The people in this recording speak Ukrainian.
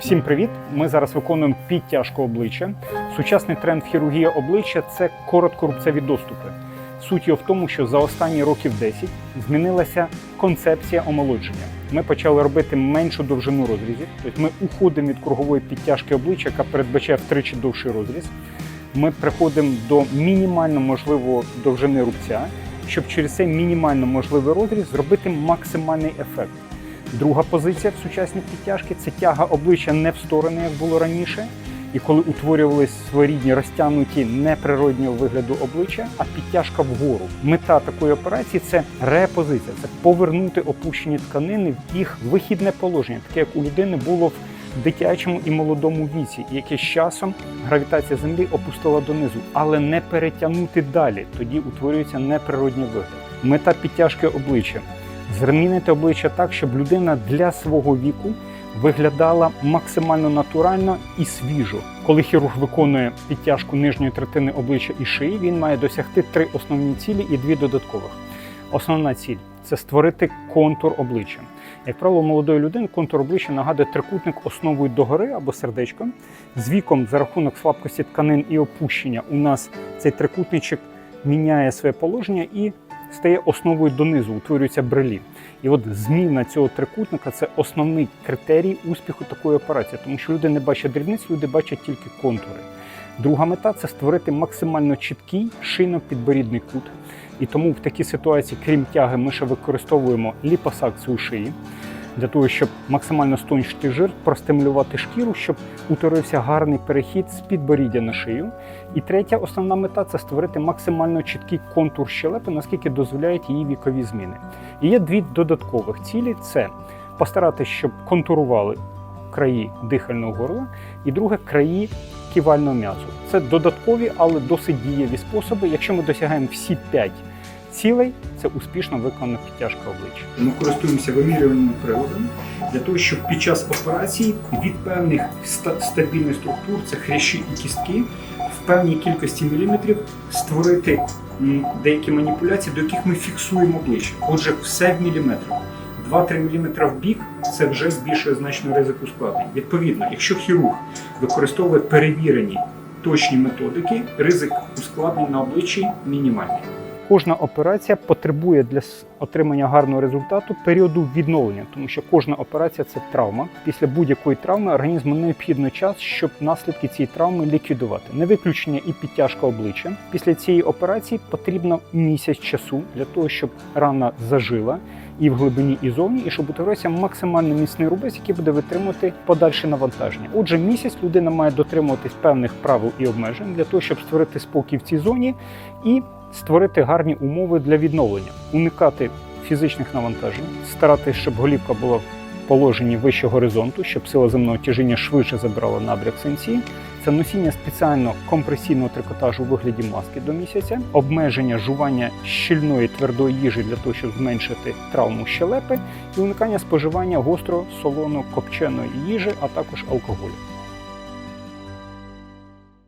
Всім привіт! Ми зараз виконуємо підтяжку обличчя. Сучасний тренд в хірургії обличчя це короткорубцеві доступи. Суть його в тому, що за останні років 10 змінилася концепція омолодження. Ми почали робити меншу довжину розрізів, тобто ми уходимо від кругової підтяжки обличчя, яка передбачає втричі довший розріз. Ми приходимо до мінімально можливої довжини рубця, щоб через цей мінімально можливий розріз зробити максимальний ефект. Друга позиція в сучасній підтяжки це тяга обличчя не в сторони, як було раніше. І коли утворювались своєрідні розтягнуті неприроднього вигляду обличчя, а підтяжка вгору. Мета такої операції це репозиція, це повернути опущені тканини в їх вихідне положення, таке як у людини було в дитячому і молодому віці, яке з часом гравітація землі опустила донизу, але не перетягнути далі. Тоді утворюється неприродній вигляд. Мета підтяжки обличчя змінити обличчя так, щоб людина для свого віку виглядала максимально натурально і свіжо. Коли хірург виконує підтяжку нижньої третини обличчя і шиї, він має досягти три основні цілі і дві додаткових. Основна ціль це створити контур обличчя. Як правило, молодої людини контур обличчя нагадує трикутник основою догори або сердечком. З віком, за рахунок слабкості тканин і опущення, у нас цей трикутничок міняє своє положення і стає основою донизу, утворюється брелі. І от зміна цього трикутника це основний критерій успіху такої операції, тому що люди не бачать дрібниць, люди бачать тільки контури. Друга мета це створити максимально чіткий шийно-підборідний кут. І тому в такій ситуації, крім тяги, ми ще використовуємо ліпосакцію шиї для того, щоб максимально стончити жир, простимулювати шкіру, щоб утворився гарний перехід з підборіддя на шию. І третя основна мета це створити максимально чіткий контур щелепи, наскільки дозволяють її вікові зміни. І є дві додаткових цілі: це постаратися, щоб контурували краї дихального горла, і друге краї ківального м'язу. Це додаткові, але досить дієві способи. Якщо ми досягаємо всі п'ять цілей, це успішно виконана підтяжка обличчя. Ми користуємося вимірювальними приладами для того, щоб під час операції від певних стабільних структур, це хрящі і кістки, в певній кількості міліметрів створити деякі маніпуляції, до яких ми фіксуємо обличчя. Отже, все в міліметрах. 2-3 мм в бік це вже збільшує значно ризик ускладнень. Відповідно, якщо хірург використовує перевірені точні методики, ризик ускладнень на обличчі мінімальний. Кожна операція потребує для отримання гарного результату періоду відновлення, тому що кожна операція це травма. Після будь-якої травми організму необхідно час, щоб наслідки цієї травми ліквідувати. Не виключення і підтяжка обличчя. Після цієї операції потрібно місяць часу для того, щоб рана зажила і в глибині, і зовні, і щоб утворився максимально міцний рубець, який буде витримувати подальше навантаження. Отже, місяць людина має дотримуватись певних правил і обмежень для того, щоб створити спокій в цій зоні і створити гарні умови для відновлення, уникати фізичних навантажень, старатися, щоб голівка була в положенні вище горизонту, щоб сила земного тяжіння швидше забрала набряк сенсі. Це носіння спеціально компресійного трикотажу у вигляді маски до місяця, обмеження жування щільної твердої їжі для того, щоб зменшити травму щелепи, і уникання споживання гостро солоно копченої їжі, а також алкоголю.